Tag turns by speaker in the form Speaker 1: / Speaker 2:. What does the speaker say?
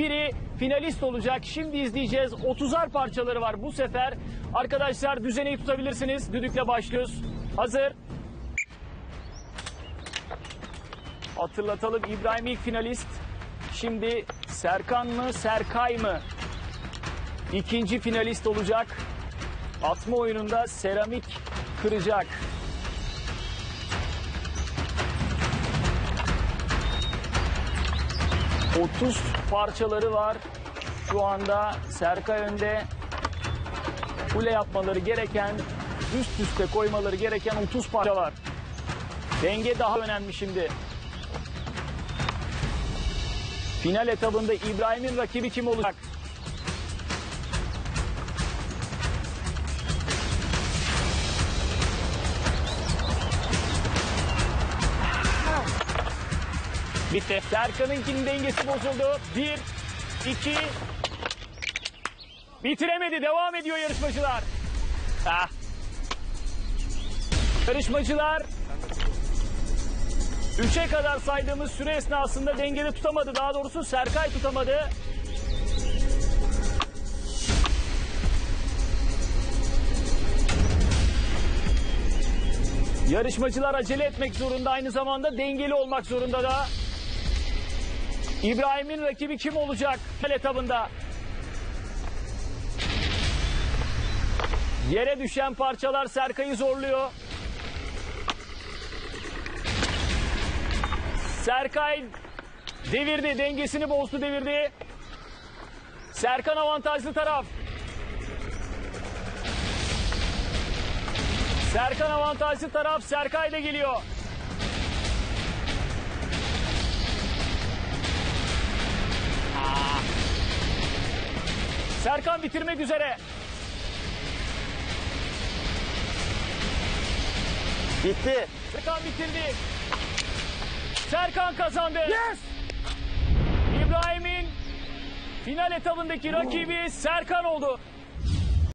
Speaker 1: Biri finalist olacak. Şimdi izleyeceğiz. 30'ar parçaları var bu sefer. Arkadaşlar düzeneyi tutabilirsiniz. Düdükle başlıyoruz. Hazır. Hatırlatalım İbrahim ilk finalist. Şimdi Serkan mı Serkay mı? İkinci finalist olacak. Atma oyununda seramik kıracak. ...30 parçaları var. Şu anda Serkay önde. Kule yapmaları gereken... ...üst üste koymaları gereken 30 parça var. Denge daha önemli şimdi. Final etabında İbrahim'in rakibi kim olacak? Bitti. Serkan'ınkinin dengesi bozuldu. Bir, iki... Bitiremedi. Devam ediyor yarışmacılar. Ah. Yarışmacılar... Üçe kadar saydığımız süre esnasında dengede tutamadı. Daha doğrusu Serkay tutamadı. Yarışmacılar acele etmek zorunda. Aynı zamanda dengeli olmak zorunda da. İbrahim'in rakibi kim olacak? Etabında. Yere düşen parçalar Serkay'ı zorluyor. Serkay devirdi, dengesini bozdu devirdi. Serkan avantajlı taraf. Serkan avantajlı taraf, Serkay da geliyor. Serkan bitirmek üzere.
Speaker 2: Bitti.
Speaker 1: Serkan bitirdi. Serkan kazandı. Yes! İbrahim'in final etabındaki rakibi Serkan oldu.